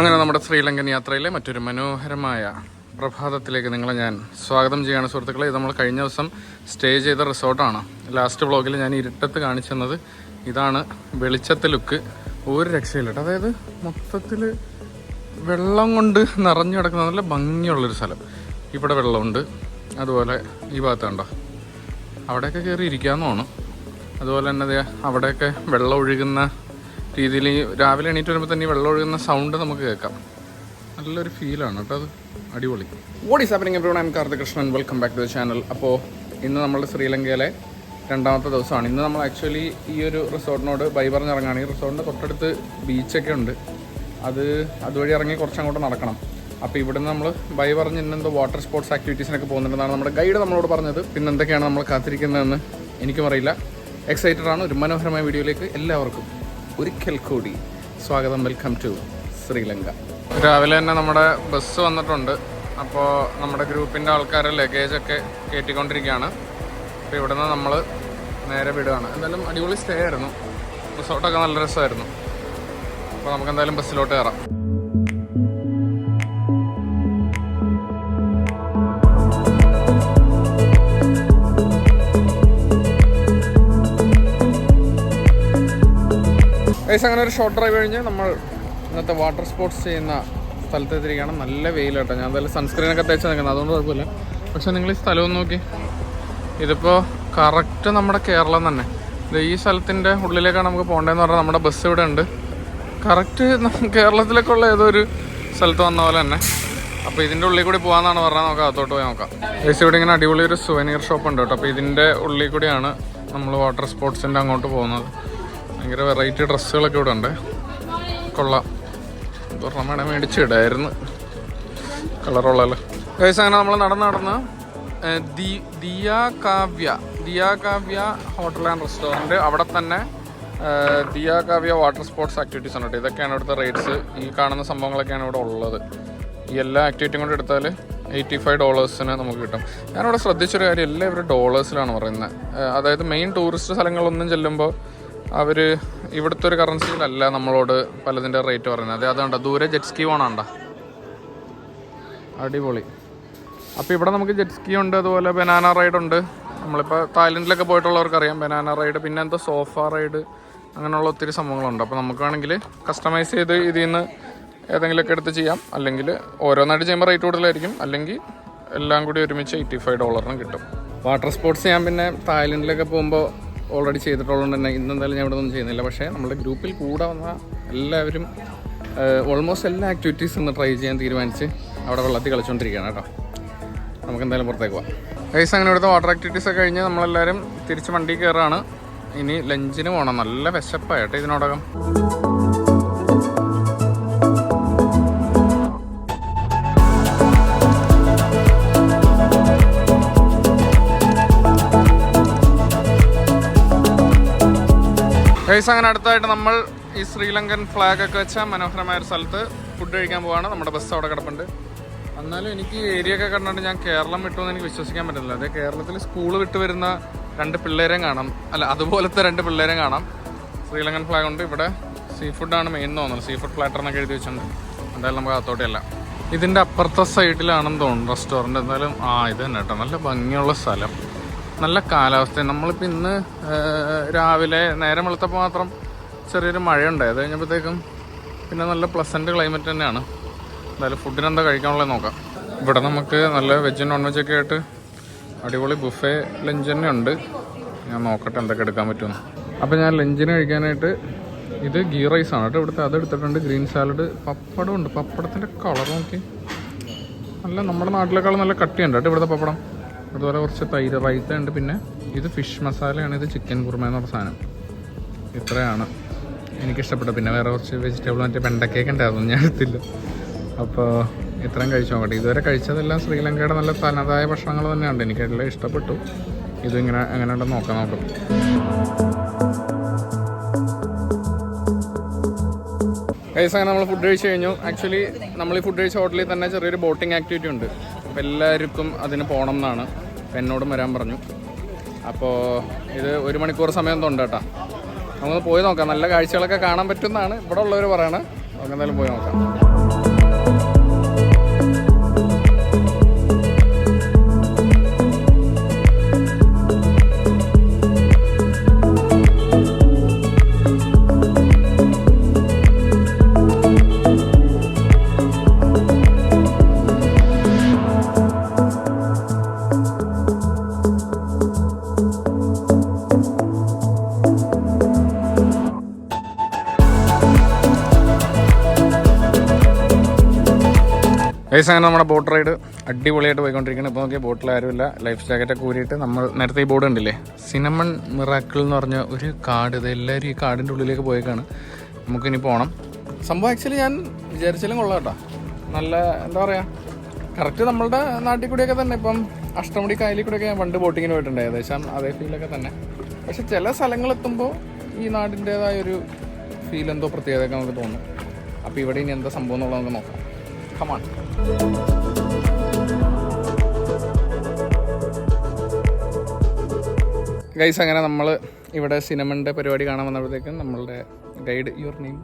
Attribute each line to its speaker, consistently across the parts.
Speaker 1: അങ്ങനെ നമ്മുടെ ശ്രീലങ്കൻ യാത്രയിലെ മറ്റൊരു മനോഹരമായ പ്രഭാതത്തിലേക്ക് നിങ്ങളെ ഞാൻ സ്വാഗതം ചെയ്യുകയാണ് സുഹൃത്തുക്കളെ. ഇത് നമ്മൾ കഴിഞ്ഞ ദിവസം സ്റ്റേ ചെയ്ത റിസോർട്ടാണ്. ലാസ്റ്റ് വ്ളോഗിൽ ഞാൻ ഇരുട്ടത്ത് കാണിച്ചു തന്നത് ഇതാണ് വെളിച്ചത്തെ ലുക്ക്. ഒരു രക്ഷയില്ലട്ടോ. അതായത് മൊത്തത്തിൽ വെള്ളം കൊണ്ട് നിറഞ്ഞു കിടക്കുന്ന നല്ല ഭംഗിയുള്ളൊരു സ്ഥലം. ഇവിടെ വെള്ളമുണ്ട്. അതുപോലെ ഈ ഭാഗത്ത് കണ്ടോ? അവിടെയൊക്കെ കയറി ഇരിക്കാമെന്നാണ് അതുപോലെ തന്നെ അവിടെയൊക്കെ വെള്ളം ഒഴുകുന്ന രീതിയിൽ രാവിലെ എണീറ്റ് വരുമ്പോൾ തന്നെ വെള്ളം ഒഴുകുന്ന സൗണ്ട് നമുക്ക് കേൾക്കാം. നല്ലൊരു ഫീലാണ് കേട്ടോ അത്. അടിപൊളി. What is happening every I'm Karthik Krishnan welcome back to the channel അപ്പോൾ ഇന്ന് നമ്മൾ ശ്രീലങ്കയിലെ രണ്ടാമത്തെ ദിവസമാണ്. ഇന്ന് നമ്മൾ ആക്ച്വലി ഈ ഒരു റിസോർട്ടിനോട് ബൈ പറഞ്ഞിറങ്ങുകയാണ് ഈ റിസോർട്ടിന്റെ തൊട്ടടുത്ത് ബീച്ചൊക്കെ ഉണ്ട്. അത് അതുവഴി ഇറങ്ങി കുറച്ചങ്ങോട്ട് നടക്കണം. അപ്പോൾ ഇവിടുന്ന് നമ്മൾ ബൈ പറഞ്ഞ് ഇന്നെന്തോ വാട്ടർ സ്പോർട്സ് ആക്ടിവിറ്റീസിനൊക്കെ പോകുന്നുണ്ടെന്നാണ് നമ്മുടെ ഗൈഡ് നമ്മളോട് പറഞ്ഞത്. പിന്നെ എന്തൊക്കെയാണ് നമ്മൾ കാത്തിരിക്കുന്നതെന്ന് എനിക്കും അറിയില്ല. എക്സൈറ്റഡ് ആണ്. ഒരു മനോഹരമായ വീഡിയോയിലേക്ക് എല്ലാവർക്കും ഒരിക്കൽ കൂടി സ്വാഗതം വെൽക്കം ടു ശ്രീലങ്ക. രാവിലെ തന്നെ നമ്മുടെ ബസ് വന്നിട്ടുണ്ട്. അപ്പോൾ നമ്മുടെ ഗ്രൂപ്പിന്റെ ആൾക്കാരെ ലഗേജൊക്കെ കയറ്റിക്കൊണ്ടിരിക്കുകയാണ് അപ്പോൾ ഇവിടുന്ന് നമ്മൾ നേരെ വിടുകയാണ്. എന്തായാലും അടിപൊളി സ്റ്റേ ആയിരുന്നു. റിസോർട്ടൊക്കെ നല്ല രസമായിരുന്നു. അപ്പോൾ നമുക്ക് എന്തായാലും ബസ്സിലോട്ട് കയറാം ഗൈസ് അങ്ങനെ ഒരു ഷോർട്ട് ഡ്രൈവ് കഴിഞ്ഞ് നമ്മൾ ഇന്നത്തെ വാട്ടർ സ്പോർട്സ് ചെയ്യുന്ന സ്ഥലത്ത് എത്തിരിക്കുകയാണ് നല്ല വെയിലാട്ടോ. ഞാൻ എന്തായാലും സൺസ്ക്രീനൊക്കെ തേച്ച് നിൽക്കുന്നത്. അതുകൊണ്ട് കുഴപ്പമില്ല. പക്ഷെ നിങ്ങൾ ഈ സ്ഥലം ഒന്ന് നോക്കി. ഇതിപ്പോൾ കറക്റ്റ് നമ്മുടെ കേരളം തന്നെ. ഈ സ്ഥലത്തിന്റെ ഉള്ളിലേക്കാണ് നമുക്ക് പോകേണ്ടതെന്ന് പറഞ്ഞാൽ നമ്മുടെ ബസ് ഇവിടെ ഉണ്ട്. കറക്റ്റ് കേരളത്തിലേക്കുള്ള ഏതോ ഒരു സ്ഥലത്ത് വന്ന പോലെ തന്നെ. അപ്പോൾ ഇതിന്റെ ഉള്ളിൽ കൂടി പോകാമെന്നാണ് പറഞ്ഞാൽ നമുക്ക് അകത്തോട്ട് പോയി നോക്കാം. ഏസി ഇവിടെ ഇങ്ങനെ അടിപൊളി ഒരു സുവനീർ ഷോപ്പ് ഉണ്ട് കേട്ടോ. അപ്പോൾ ഇതിന്റെ ഉള്ളിൽ കൂടിയാണ് നമ്മൾ വാട്ടർ സ്പോർട്സിന്റെ അങ്ങോട്ട് പോകുന്നത്. ഭയങ്കര വെറൈറ്റി ഡ്രസ്സുകളൊക്കെ ഇവിടെ ഉണ്ട് കൊള്ളാം. ഒരെണ്ണം വേണേൽ മേടിച്ചിടായിരുന്നു. കളറുള്ളല്ലോ ഗൈസ് അങ്ങനെ നമ്മൾ നടന്ന് നടന്ന് Diya Kavya Diya Kavya hotel and restaurant അവിടെ തന്നെ Diya Kavya water sports activities ഉണ്ട്. ഇതൊക്കെയാണ് ഇവിടുത്തെ റേറ്റ്സ് ഈ കാണുന്ന സംഭവങ്ങളൊക്കെയാണ് ഇവിടെ ഉള്ളത്. ഈ എല്ലാ ആക്ടിവിറ്റിയും കൊണ്ട് എടുത്താൽ എയ്റ്റി ഫൈവ് ഡോളേഴ്സിന് നമുക്ക് കിട്ടും. ഞാനിവിടെ ശ്രദ്ധിച്ചൊരു കാര്യം എല്ലാം എല്ലാവരും ഡോളേഴ്സിലാണ് പറയുന്നത്. അതായത് മെയിൻ ടൂറിസ്റ്റ് സ്ഥലങ്ങളൊന്നും ചെല്ലുമ്പോൾ അവർ ഇവിടുത്തെ ഒരു കറൻസിയിലല്ല നമ്മളോട് പലതിന്റെ റേറ്റ് പറയുന്നത്. അതെ അതുകൊണ്ട് ദൂരെ ജെറ്റ് സ്കീ പോകണണ്ട അടിപൊളി. അപ്പോൾ ഇവിടെ നമുക്ക് ജെറ്റ് സ്കീ ഉണ്ട് അതുപോലെ ബനാന റൈഡ് ഉണ്ട്. നമ്മളിപ്പോൾ തായ്ലൻഡിലൊക്കെ പോയിട്ടുള്ളവർക്ക് അറിയാം ബനാന റൈഡ് പിന്നെ എന്താ സോഫ റൈഡ് അങ്ങനെയുള്ള ഒത്തിരി സംഭവങ്ങളുണ്ട്. അപ്പോൾ നമുക്ക് വേണമെങ്കിൽ കസ്റ്റമൈസ് ചെയ്ത് ഇതിൽ നിന്ന് ഏതെങ്കിലുമൊക്കെ എടുത്ത് ചെയ്യാം. അല്ലെങ്കിൽ ഓരോന്നായിട്ട് ചെയ്യുമ്പോൾ റേറ്റ് കൂടുതലായിരിക്കും. അല്ലെങ്കിൽ എല്ലാം കൂടി ഒരുമിച്ച് എയ്റ്റി ഫൈവ് ഡോളറിന് കിട്ടും. വാട്ടർ സ്പോർട്സ് ഞാൻ പിന്നെ തായ്ലൻഡിലൊക്കെ പോകുമ്പോൾ ഓൾറെഡി ചെയ്തിട്ടുള്ളതുകൊണ്ട് തന്നെ ഇന്നെന്തായാലും ഞാൻ ഇവിടെ ഒന്നും ചെയ്യുന്നില്ല. പക്ഷേ നമ്മുടെ ഗ്രൂപ്പിൽ കൂടെ വന്ന എല്ലാവരും ഓൾമോസ്റ്റ് എല്ലാ ആക്ടിവിറ്റീസും ഒന്ന് ട്രൈ ചെയ്യാൻ തീരുമാനിച്ച് അവിടെ വെള്ളത്തിൽ കളിച്ചുകൊണ്ടിരിക്കുകയാണ് കേട്ടോ. നമുക്ക് എന്തായാലും പുറത്തേക്ക് പോവാം. ഗൈസ് അങ്ങനെ ഇവിടുത്തെ വാട്ടർ ആക്ടിവിറ്റീസ് ഒക്കെ കഴിഞ്ഞ് നമ്മളെല്ലാവരും തിരിച്ച് വണ്ടി കയറാണ്. ഇനി ലഞ്ചിന് പോകണം നല്ല വിശപ്പായിട്ട് ഇതിനോടകം. ഗൈസ് അങ്ങനെ അടുത്തായിട്ട് നമ്മൾ ഈ ശ്രീലങ്കൻ ഫ്ലാഗ് ഒക്കെ വെച്ച മനോഹരമായ ഒരു സ്ഥലത്ത് ഫുഡ് കഴിക്കാൻ പോവാണ്. നമ്മുടെ ബസ് അവിടെ കിടപ്പുണ്ട്. എന്നാലും എനിക്ക് ഏരിയ ഒക്കെ കണ്ടിട്ട് ഞാൻ കേരളം വിട്ടു എന്ന് എനിക്ക് വിശ്വസിക്കാൻ പറ്റുന്നില്ല അതെ കേരളത്തിൽ സ്കൂൾ വിട്ട് വരുന്ന രണ്ട് പിള്ളേരെയും കാണാം. അല്ല അതുപോലത്തെ രണ്ട് പിള്ളേരെയും കാണാം. ശ്രീലങ്കൻ ഫ്ലാഗ് ഉണ്ട്. ഇവിടെ സീ ഫുഡാണ് മെയിൻ തോന്നുന്നത്. സീ ഫുഡ് പ്ലാറ്റർ എന്നൊക്കെ എഴുതി വെച്ചിട്ടുണ്ട്. എന്തായാലും നമുക്ക് അകത്തോട്ടെയല്ല ഇതിന്റെ അപ്പുറത്തെ സൈഡിലാണെന്ന് തോന്നുന്നു റെസ്റ്റോറന്റ് എന്തായാലും ആ ഇത് തന്നെ കേട്ടോ. നല്ല ഭംഗിയുള്ള സ്ഥലം. നല്ല കാലാവസ്ഥ നമ്മളിപ്പോൾ ഇന്ന് രാവിലെ നേരം വെളുത്തപ്പോൾ മാത്രം ചെറിയൊരു മഴയുണ്ടായി അത് കഴിഞ്ഞപ്പോഴത്തേക്കും പിന്നെ നല്ല പ്ലസന്റ് ക്ലൈമറ്റ് തന്നെയാണ്. എന്തായാലും ഫുഡിന് എന്താ കഴിക്കാനുള്ളത് നോക്കാം. ഇവിടെ നമുക്ക് നല്ല വെജ് നോൺ വെജ് ഒക്കെ ആയിട്ട് അടിപൊളി ബുഫേ ലഞ്ച് തന്നെ ഉണ്ട്. ഞാൻ നോക്കട്ടെ എന്തൊക്കെ എടുക്കാൻ പറ്റുമെന്ന്. അപ്പോൾ ഞാൻ ലഞ്ചിന് കഴിക്കാനായിട്ട് ഇത് ഗീ റൈസ് ആണ് കേട്ടോ. ഇവിടുത്തെ അത് എടുത്തിട്ടുണ്ട്. ഗ്രീൻ സാലഡ് പപ്പടം ഉണ്ട് പപ്പടത്തിന്റെ കളർ നോക്കി. നല്ല നമ്മുടെ നാട്ടിലേക്കാളും നല്ല കട്ടിയുണ്ട് കേട്ടോ ഇവിടുത്തെ പപ്പടം. അതുപോലെ കുറച്ച് തൈര് റൈത്ത ഉണ്ട് പിന്നെ. ഇത് ഫിഷ് മസാലയാണ് ഇത് ചിക്കൻ കുറുമ എന്ന് സാധനം. ഇത്രയാണ്. എനിക്കിഷ്ടപ്പെട്ടു. പിന്നെ വേറെ കുറച്ച് വെജിറ്റബിൾ മറ്റേ വെണ്ടക്കേക്ക് ഉണ്ടായിരുന്നു. ഞാൻ എടുത്തില്ല. അപ്പോൾ ഇത്രയും കഴിച്ചു നോക്കട്ടെ. ഇതുവരെ കഴിച്ചതെല്ലാം ശ്രീലങ്കയുടെ നല്ല തനതായ ഭക്ഷണങ്ങൾ തന്നെയുണ്ട്. എനിക്കെല്ലാം ഇഷ്ടപ്പെട്ടു. ഇതിങ്ങനെ എങ്ങനെ ഉണ്ടെന്ന് നോക്കാം. നോക്കാം കൈസ് നമ്മൾ ഫുഡ് കഴിച്ച് കഴിഞ്ഞു. ആക്ച്വലി നമ്മൾ ഈ ഫുഡ് കഴിച്ച ഹോട്ടലിൽ തന്നെ ചെറിയൊരു ബോട്ടിംഗ് ആക്ടിവിറ്റി ഉണ്ട്. അപ്പോൾ എല്ലാവർക്കും അതിന് പോകണം എന്നാണ് എന്നോടും വരാൻ പറഞ്ഞു. അപ്പോൾ ഇത് ഒരു മണിക്കൂർ സമയം തൊണ്ട് കേട്ടോ. നമുക്ക് പോയി നോക്കാം. നല്ല കാഴ്ചകളൊക്കെ കാണാൻ പറ്റുമെന്നാണ് ഇവിടെ ഉള്ളവർ പറയണത് നമുക്ക് എന്തായാലും പോയി നോക്കാം. ഗൈസ് അങ്ങനെ നമ്മുടെ ബോട്ട് റൈഡ് അടിപൊളിയായിട്ട് പോയിക്കൊണ്ടിരിക്കുന്നത് ഇപ്പോൾ നോക്കിയാൽ ബോട്ടിൽ ആരുമില്ല. ലൈഫ് ജാക്കറ്റൊക്കെ ഊരിയിട്ട് നമ്മൾ നേരത്തെ ഈ ബോർഡ് ഉണ്ടല്ലേ സിനമൺ മിറാക്കിൾ എന്ന് പറഞ്ഞ ഒരു കാട്. ഇത് എല്ലാവരും ഈ കാടിന്റെ ഉള്ളിലേക്ക് പോയേക്കാണ്. നമുക്കിനി പോകണം സംഭവം ആക്ച്വലി ഞാൻ വിചാരിച്ചാലും കൊള്ളാം കേട്ടോ. നല്ല എന്താ പറയുക കറക്റ്റ് നമ്മളുടെ നാട്ടിൽ കൂടിയൊക്കെ തന്നെ. ഇപ്പം അഷ്ടമുടി കായലിൽ കൂടെയൊക്കെ ഞാൻ പണ്ട് ബോട്ടിങ്ങിന് പോയിട്ടുണ്ട്. ഏകദേശം അതേ ഫീലൊക്കെ തന്നെ. പക്ഷെ ചില സ്ഥലങ്ങളെത്തുമ്പോൾ ഈ നാടിന്റേതായ ഒരു ഫീൽ എന്തോ പ്രത്യേകതയൊക്കെ നമുക്ക് തോന്നും. അപ്പോൾ ഇവിടെ ഇനി എന്താ സംഭവം എന്നുള്ളത് നമുക്ക് നോക്കാം. കമാൺ ഗൈസ് അങ്ങനെ നമ്മൾ ഇവിടെ സിനിമന്റെ പരിപാടി കാണാൻ വന്നപ്പോഴത്തേക്കും നമ്മളുടെ guide your name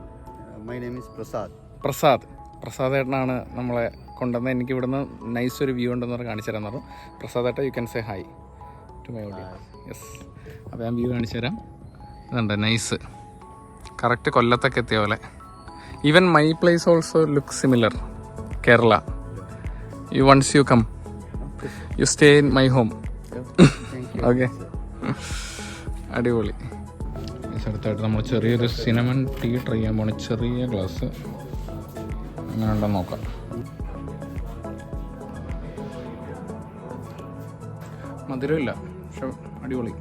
Speaker 2: my name name is Prasad.
Speaker 1: Prasad. Prasad ഏട്ടനാണ് നമ്മളെ കൊണ്ടുവന്ന് എനിക്ക് ഇവിടുന്ന് നൈസ് ഒരു വ്യൂ ഉണ്ടെന്ന് പറഞ്ഞ് കാണിച്ചു തരാൻ പറഞ്ഞു പ്രസാദ് ഏട്ട you can say hi to my audience yes അപ്പോൾ ഞാൻ വ്യൂ കാണിച്ചു തരാം. ഇതുണ്ട് നൈസ് കറക്റ്റ് കൊല്ലത്തൊക്കെ എത്തിയ പോലെ. Even my place also look similar Kerala. You once you come you stay in my home. Okay അടിപൊളി. അടുത്തായിട്ട് നമ്മൾ ചെറിയൊരു സിനമൺ ടീ ട്രൈ ചെയ്യാൻ പോണ ചെറിയ ഗ്ലാസ് അങ്ങനെ ഉണ്ടെന്ന് നോക്കാം. മധുരമില്ല പക്ഷെ അടിപൊളി.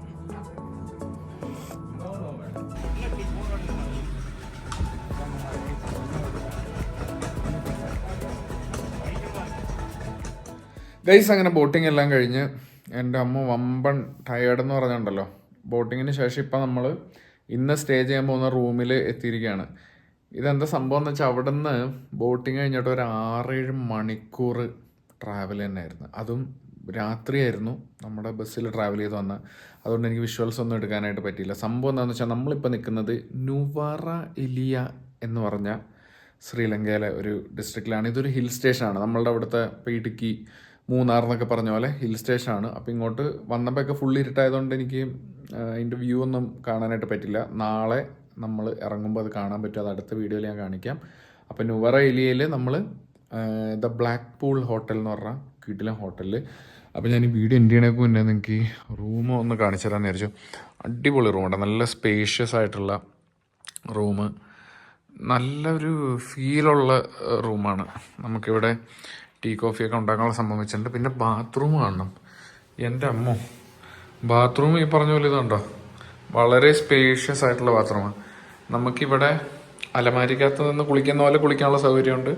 Speaker 1: ഗൈസ് അങ്ങനെ ബോട്ടിംഗ് എല്ലാം കഴിഞ്ഞ് എന്റെ അമ്മ വമ്പൻ ടയേർഡ് എന്ന് പറഞ്ഞുണ്ടല്ലോ. ബോട്ടിങ്ങിന് ശേഷം ഇപ്പം നമ്മൾ ഇന്ന് സ്റ്റേ ചെയ്യാൻ പോകുന്ന റൂമിൽ എത്തിയിരിക്കുകയാണ്. ഇതെന്താ സംഭവം എന്ന് വെച്ചാൽ അവിടെ നിന്ന് ബോട്ടിങ് കഴിഞ്ഞിട്ട് ഒരു ആറേഴ് മണിക്കൂർ ട്രാവൽ തന്നെയായിരുന്നു. അതും രാത്രിയായിരുന്നു. നമ്മുടെ ബസ്സിൽ ട്രാവൽ ചെയ്ത് വന്ന. അതുകൊണ്ട് എനിക്ക് വിഷ്വൽസ് ഒന്നും എടുക്കാനായിട്ട് പറ്റിയില്ല. സംഭവം എന്താണെന്ന് വെച്ചാൽ നമ്മളിപ്പോൾ നിൽക്കുന്നത് നുവറ എലിയ എന്ന് പറഞ്ഞ ശ്രീലങ്കയിലെ ഒരു ഡിസ്ട്രിക്റ്റിലാണ് ഇതൊരു ഹിൽ സ്റ്റേഷനാണ് നമ്മളുടെ അവിടുത്തെ ഇടുക്കി മൂന്നാർ എന്നൊക്കെ പറഞ്ഞ പോലെ ഹിൽ സ്റ്റേഷൻ ആണ് അപ്പോൾ ഇങ്ങോട്ട് വന്നപ്പോൾ വന്നപ്പോഴൊക്കെ ഫുൾ ഇരുട്ടായതുകൊണ്ട് എനിക്ക് അതിന്റെ വ്യൂ ഒന്നും കാണാനായിട്ട് പറ്റില്ല. നാളെ നമ്മൾ ഇറങ്ങുമ്പോൾ അത് കാണാൻ പറ്റും. അത് അടുത്ത വീഡിയോയിൽ ഞാൻ കാണിക്കാം. അപ്പോൾ നുവറ ഏലിയയിൽ നമ്മൾ ദ ബ്ലാക്ക് പൂൾ ഹോട്ടൽ എന്ന് പറഞ്ഞ കിട്ടിലെ ഹോട്ടലിൽ അപ്പോൾ ഞാൻ ഈ വീഡിയോ എന്റെ ചെയ്യണേക്ക് മുന്നേ നിങ്ങൾക്ക് റൂം ഒന്ന് കാണിച്ചു തരാമെന്ന് വിചാരിച്ചു. അടിപൊളി റൂമുണ്ട് നല്ല സ്പേഷ്യസ് ആയിട്ടുള്ള റൂം നല്ലൊരു ഫീലുള്ള റൂമാണ് നമുക്കിവിടെ ടീ കോഫിയൊക്കെ ഉണ്ടാക്കാനുള്ള സംഭവം വെച്ചിട്ടുണ്ട്. പിന്നെ ബാത്റൂം കാണണം. എന്റെ അമ്മോ ബാത്റൂം ഈ പറഞ്ഞ പോലെ ഇതുണ്ടോ? വളരെ സ്പേഷ്യസ് ആയിട്ടുള്ള ബാത്റൂമാണ് നമുക്കിവിടെ അലമാരിക്കകത്ത് നിന്ന് കുളിക്കുന്ന പോലെ കുളിക്കാനുള്ള സൗകര്യമുണ്ട്.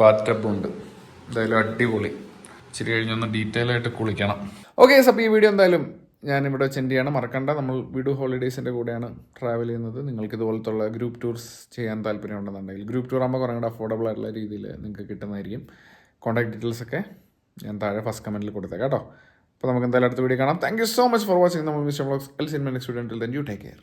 Speaker 1: ബാത്ത് ടബും ഉണ്ട്. എന്തായാലും അടിപൊളി. ഇച്ചിരി കഴിഞ്ഞൊന്ന് ഡീറ്റെയിൽ ആയിട്ട് കുളിക്കണം. ഓക്കെ അപ്പോൾ ഈ വീഡിയോ എന്തായാലും ഞാനിവിടെ സെൻഡ് ചെയ്യണം. മറക്കണ്ട. നമ്മൾ വിഡു ഹോളിഡേയ്സിന്റെ കൂടെയാണ് ട്രാവൽ ചെയ്യുന്നത്. നിങ്ങൾക്ക് ഇതുപോലത്തുള്ള ഗ്രൂപ്പ് ടൂർസ് ചെയ്യാൻ താല്പര്യമുണ്ടെന്നുണ്ടെങ്കിൽ ഗ്രൂപ്പ് ടൂർ ആകുമ്പോൾ കുറേ കൂടെ അഫോർഡബിൾ ആയിട്ടുള്ള രീതിയിൽ നിങ്ങൾക്ക് കിട്ടുന്നതായിരിക്കും. കോൺടാക്ട് ഡീറ്റെയിൽസ് ഒക്കെ ഞാൻ താഴെ ഫസ്റ്റ് കമന്റിൽ കൊടുത്തേക്കാം കേട്ടോ. അപ്പോൾ നമുക്ക് എന്തായാലും അടുത്ത വീഡിയോ കാണാം. Thank you so much for watching നമ്മൾ mister vlogs L cinema next video you take care